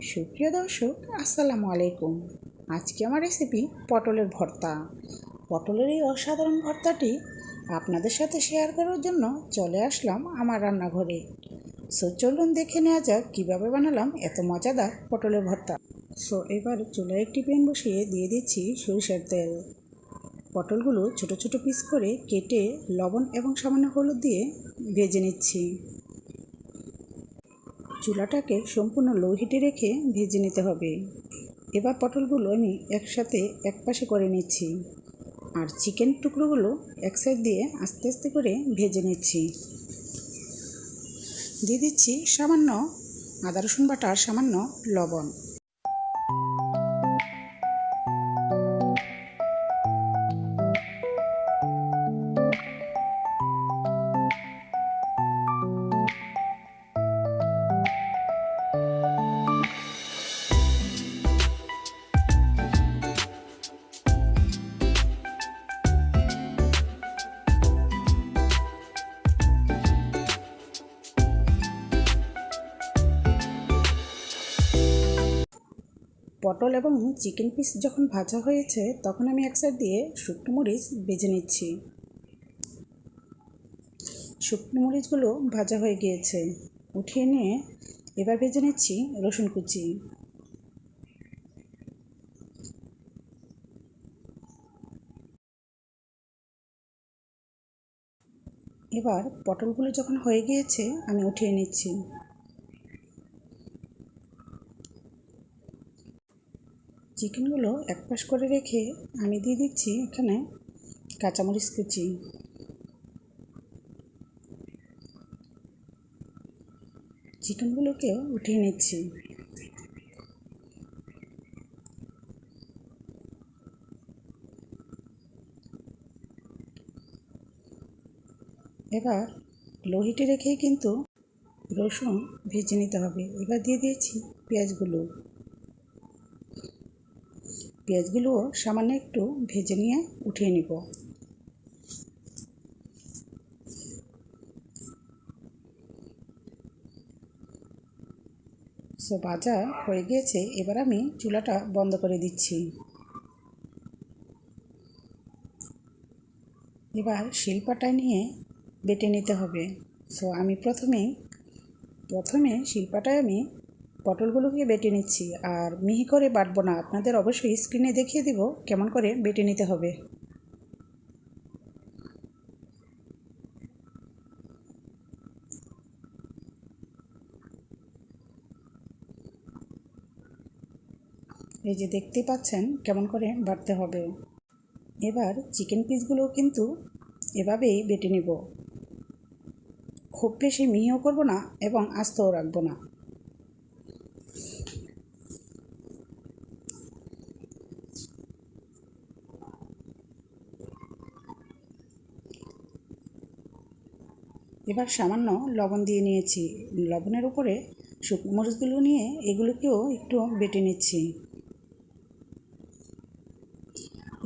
সুপ্রিয় দর্শক, আসসালামু আলাইকুম। আজকে আমার রেসিপি পটলের ভর্তা। পটলের এই অসাধারণ ভর্তাটি আপনাদের সাথে শেয়ার করার জন্য চলে আসলাম আমার রান্নাঘরে। সো চলুন দেখে নেওয়া যাক কীভাবে বানালাম এত মজাদার পটলের ভর্তা। সো এবার চুলায় একটি প্যান বসিয়ে দিয়ে দিচ্ছি সরিষার তেল। পটলগুলো ছোট ছোট পিস করে কেটে লবণ এবং সামান্য হলুদ দিয়ে ভেজে নিচ্ছি। চুলাটাকে সম্পূর্ণ লো হিটে রেখে ভেজে নিতে হবে। এবার পটলগুলো আমি একসাথে এক পাশে করে নিচ্ছি। আর চিকেন টুকরোগুলো এক সাইড দিয়ে আস্তে আস্তে করে ভেজে নিচ্ছি। দিয়ে দিচ্ছি সামান্য আদা রসুন বাটার সামান্য লবণ। পটল এবং চিকেন পিস যখন ভাজা হয়েছে, তখন আমি এক সাইড দিয়ে শুকনো মরিচ ভেজে নিচ্ছি। শুকনো মরিচগুলো ভাজা হয়ে গিয়েছে। উঠিয়ে নিয়ে এবার ভেজে নিচ্ছি রসুন কুচি। এবার পটলগুলো যখন হয়ে গিয়েছে, আমি উঠিয়ে নিচ্ছি। চিকেনগুলো এক পাশ করে রেখে আমি দিয়ে দিচ্ছি এখানে কাঁচামরিচ কুচি। চিকেনগুলোকে উঠিয়ে নিচ্ছি। এবার লো হিটে রেখেই কিন্তু রসুন ভেজে নিতে হবে। এবার দিয়ে দিয়েছি পেঁয়াজগুলো। পেঁয়াজগুলোও সামান্য একটু ভেজে নিয়ে উঠিয়ে নিব। সো ভাজা হয়ে গিয়েছে, এবার আমি চুলাটা বন্ধ করে দিচ্ছি। এবার শিলপাটায় নিয়ে বেটে নিতে হবে। সো আমি প্রথমেই প্রথমে শিলপাটায় আমি পটলগুলোকে বেটে নিচ্ছি। আর মিহি করে বাটবো না, আপনাদের অবশ্যই স্ক্রিনে দেখিয়ে দিব কেমন করে বেটে নিতে হবে। এই যে দেখতে পাচ্ছেন কেমন করে বাটতে হবে। এবার চিকেন পিসগুলো কিন্তু এভাবেই বেটে নিব। খুব বেশি মিহিও করব না এবং আস্তও রাখব না। এবার সামান্য লবণ দিয়ে নিয়েছি। লবণের উপরে শুকনো মরিচগুলো নিয়ে এগুলোকেও একটু বেটে নিচ্ছি।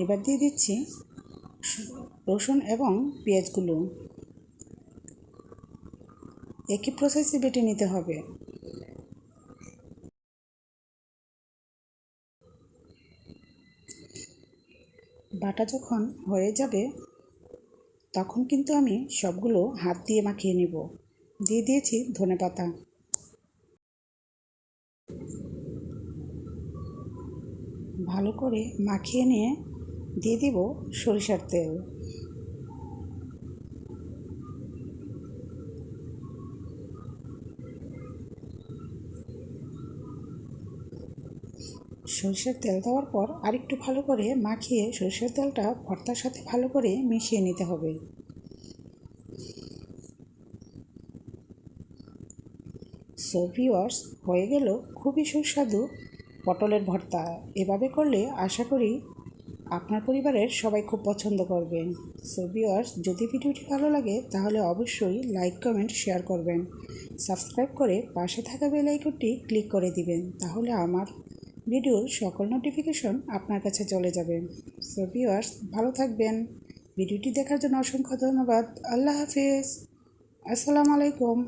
এবার দিয়ে দিচ্ছি রসুন এবং পেঁয়াজগুলো। একই প্রসেসে বেটে নিতে হবে। বাটা যখন হয়ে যাবে তখন কিন্তু আমি সবগুলো হাত দিয়ে মাখিয়ে নেব। দিয়ে দিয়েছি ধনে পাতা। ভালো করে মাখিয়ে নিয়ে দিয়ে দিব সরিষার তেল। সরষের তেল দেওয়ার পর আরেকটু ভালো করে মাখিয়ে সরষের তেলটা ভর্তার সাথে ভালো করে মিশিয়ে নিতে হবে। সো ভিওয়ার্স হয়ে গেল খুবই সুস্বাদু পটলের ভর্তা। এভাবে করলে আশা করি আপনার পরিবারের সবাই খুব পছন্দ করবেন সো ভিওয়ার্স যদি ভিডিওটি ভালো লাগে তাহলে অবশ্যই লাইক কমেন্ট শেয়ার করবেন। সাবস্ক্রাইব করে পাশে থাকা বেল আইকনটি ক্লিক করে দিবেন। তাহলে আমার ভিডিওর সকল নোটিফিকেশন আপনার কাছে চলে যাবে। সো ভিওয়ার্স ভালো থাকবেন। ভিডিওটি দেখার জন্য অসংখ্য ধন্যবাদ। আল্লাহ হাফিজ। আসসালামু আলাইকুম।